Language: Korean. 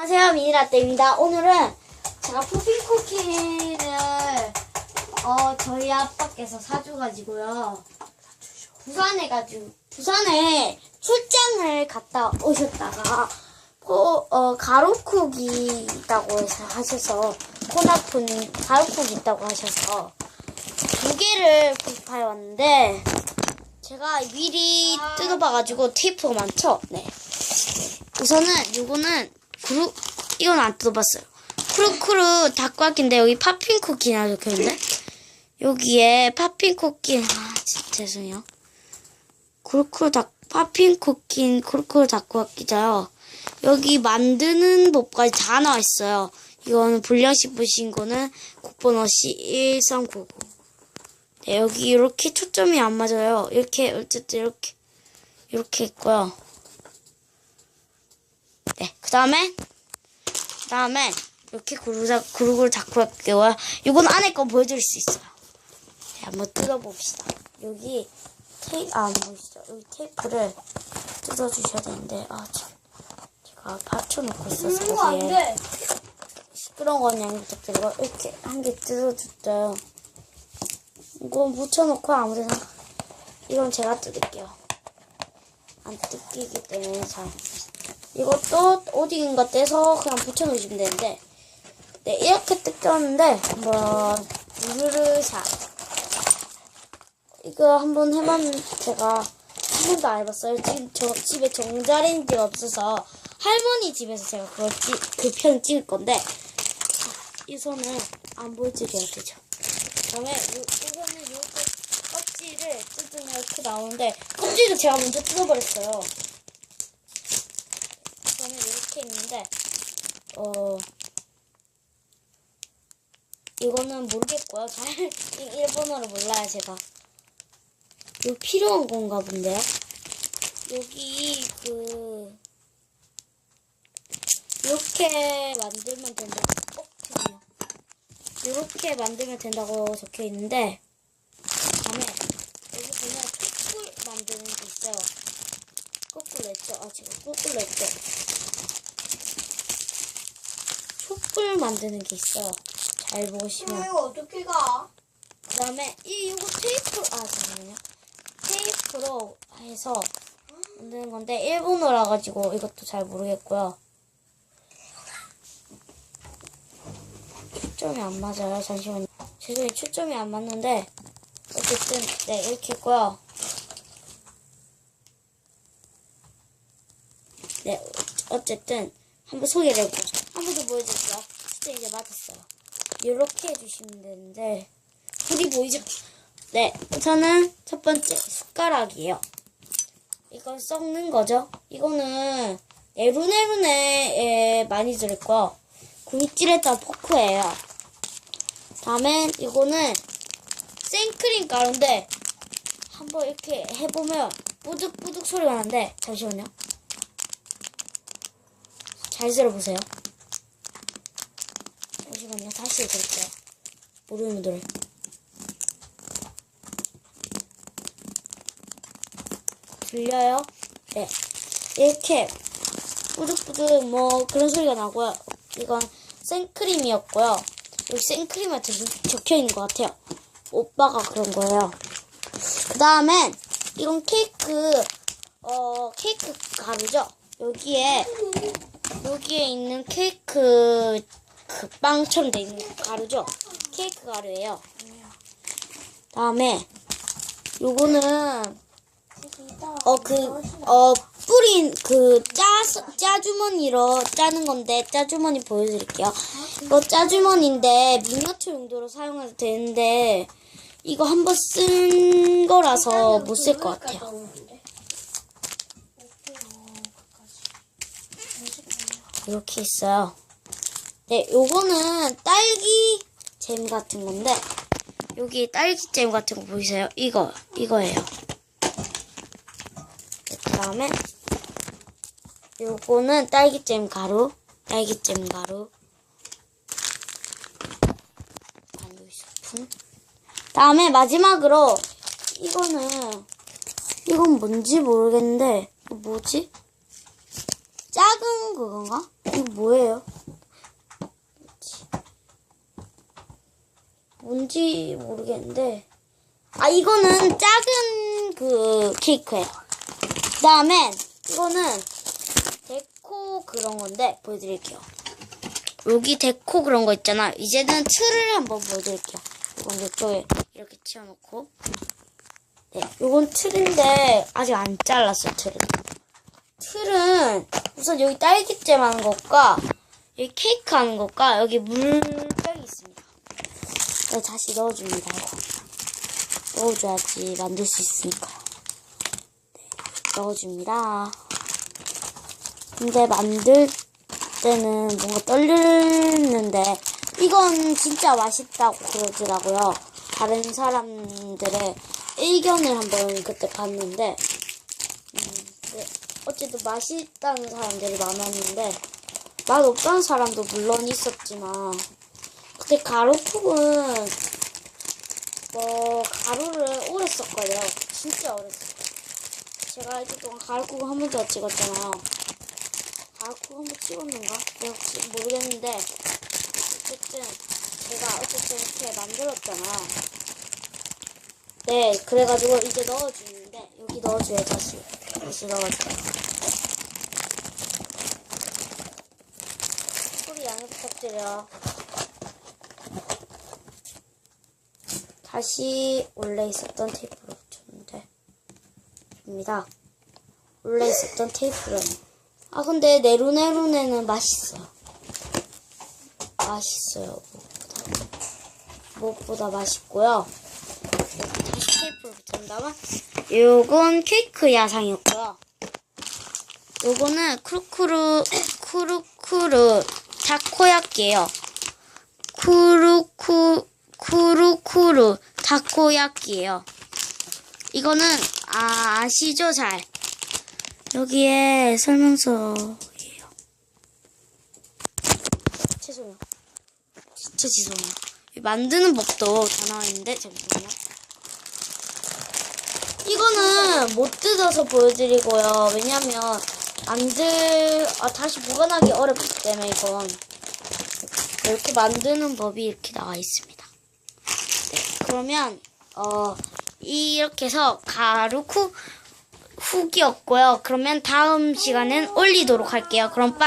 안녕하세요 미니라떼입니다. 오늘은 제가 푸핀 쿠키를 어 저희 아빠께서 사줘가지고요. 부산에 가지고 부산에 출장을 갔다 오셨다가 어, 어 가루쿡이 있다고 하셔서 코나푼 가루쿡이 있다고 하셔서 두 개를 구입하여 왔는데 제가 미리 뜯어봐가지고 테이프가 많죠? 네. 우선은 요거는 구루 이건 안 뜯어봤어요. 쿠루쿠루 닭과기인데 여기 팝핑 쿠키나 적혀있는데 여기에 팝핑 쿠키 아 진짜 죄송해요. 쿠루쿠루 닭 팝핑 쿠키 쿠루쿠루 닭과기자요. 여기 만드는 법까지 다 나와 있어요. 이거는 불량식 부신 거는 국번호 C1399. 네, 여기 이렇게 초점이 안 맞아요. 이렇게 어쨌든 이렇게 이렇게 있고요. 네, 그 다음에, 그 다음에, 이렇게 구르자, 구르구를 닫고 할게요. 이건 안에 거 보여드릴 수 있어요. 네, 한번 뜯어봅시다. 여기, 테이, 아, 안 보이시죠? 여기 테이프를 뜯어주셔야 되는데, 아, 참. 제가 받쳐놓고 있어서, 여기에. 시끄러운 건 양해 부탁드리고, 이렇게 한 개 뜯어줬어요. 이거 묻혀놓고 아무 데나. 이건 제가 뜯을게요. 안 뜯기기 때문에 잘. 이것도 어디인가 떼서 그냥 붙여놓으시면 되는데. 네 이렇게 뜯겼는데 한번 우르르샷 이거 한번 해봤는데 제가 한 번도 안 해봤어요. 지금 저 집에 전자레인지가 없어서 할머니 집에서 제가 그걸 찍, 그편 찍을 건데. 이 손은 안 보여드려야 되죠. 그다음에 요, 이거는 요 껍질을 뜯으면 이렇게 나오는데 껍질도 제가 먼저 뜯어버렸어요 이렇게 있는데 어 이거는 모르겠고요. 잘 이- 일본어를 몰라요 제가. 이거 필요한 건가 본데요. 여기 그 이렇게 만들면 된다. 어, 잠깐만요. 이렇게 만들면 된다고 적혀 있는데 다음에 여기 보면 촛불 만드는 게 있어요. 거꾸로 했죠? 아, 제가 거꾸로 했죠? 촛불 만드는 게 있어요. 잘 보시면. 이거 어떻게 가? 그 다음에, 이, 요거 테이프, 아, 잠깐만요. 테이프로 해서 만드는 건데, 일본어라 가지고 이것도 잘 모르겠고요. 초점이 안 맞아요. 잠시만요. 죄송해요. 초점이 안 맞는데, 어쨌든, 네, 이렇게 있고요. 네, 어쨌든 한번 소개를 해보죠. 한 번 더 보여드릴게요. 진짜 이제 맞았어요. 이렇게 해주시면 되는데 불이 보이죠? 네, 저는 첫 번째 숟가락이에요. 이건 썩는 거죠? 이거는 네루네루네에 많이 들었고요. 굴찔했던 포크예요. 다음에 이거는 생크림 가루인데 한번 이렇게 해보면 뿌득뿌득 소리가 나는데 잠시만요. 잘 들어보세요. 잠시만요. 다시 해드릴게요. 모르는 분들은. 들려요? 네. 이렇게 뿌득뿌득 뭐 그런 소리가 나고요. 이건 생크림이었고요. 여기 생크림한테 적혀 있는 것 같아요. 오빠가 그런 거예요. 그 다음엔 이건 케이크 어 케이크 가루죠. 여기에 여기에 있는 케이크 그 빵처럼 돼 있는 가루죠. 케이크 가루예요. 다음에 요거는 어그어 뿌린 그 짜 짜주머니로 짜는 건데 짜주머니 보여드릴게요. 이거 짜주머니인데 미니어처 용도로 사용해도 되는데 이거 한 번 쓴 거라서 못 쓸 것 같아요. 이렇게 있어요. 네, 요거는 딸기 잼 같은 건데, 여기 딸기 잼 같은 거 보이세요? 이거, 이거예요. 그 다음에, 요거는 딸기 잼 가루, 딸기 잼 가루, 반죽 스푼. 다음에 마지막으로, 이거는, 이건 뭔지 모르겠는데, 뭐지? 작은 그건가? 이거 뭐예요? 뭔지 모르겠는데. 아, 이거는 작은 그 케이크예요. 그 다음에 이거는 데코 그런 건데 보여드릴게요. 여기 데코 그런 거 있잖아. 이제는 틀을 한번 보여드릴게요. 이건 이쪽에 이렇게 치워놓고. 네, 이건 틀인데 아직 안 잘랐어 틀은. 틀은 우선 여기 딸기잼 하는 것과 여기 케이크 하는 것과 여기 물병이 있습니다. 네, 다시 넣어줍니다. 넣어줘야지 만들 수 있으니까. 네, 넣어줍니다. 근데 만들 때는 뭔가 떨리는데 이건 진짜 맛있다고 그러더라고요. 다른 사람들의 의견을 한번 그때 봤는데 음, 네, 어쨌든 맛있다는 사람들이 많았는데 맛 없다는 사람도 물론 있었지만 그때 가루국은 뭐 가루를 오래 썼거든요. 진짜 오래 썼어요. 제가 동안 가루국을 한 번도 안 찍었잖아요. 가루국 한 번 찍었는가? 내가 혹시 모르겠는데 어쨌든 제가 어쨌든 이렇게 만들었잖아요. 네, 그래가지고 이제 넣어주는데 여기 넣어줘요 다시 다시 넣어줘요. 소리 양해 부탁드려요. 다시 원래 있었던 테이프로 붙였는데 입니다. 원래 있었던 테이프로. 아 근데 네로네로네는 맛있어요. 맛있어요. 무엇보다. 무엇보다 맛있고요. 다시 테이프를 붙인 다음에 요건 케이크 야상이었고요. 요거는 쿠루쿠루 쿠루쿠루 타코야끼예요. 쿠루쿠 쿠루쿠루 타코야끼예요. 이거는 아 아시죠 잘 여기에 설명서예요. 죄송해요. 진짜 죄송해요. 이 만드는 법도 다 나와 있는데 잠시만요. 이거는 못 뜯어서 보여드리고요. 왜냐면 만들 아 다시 보관하기 어렵기 때문에 이건 이렇게 만드는 법이 이렇게 나와 있습니다. 네, 그러면 어 이렇게 해서 가루쿠 후기였고요. 그러면 다음 시간엔 올리도록 할게요. 그럼 빠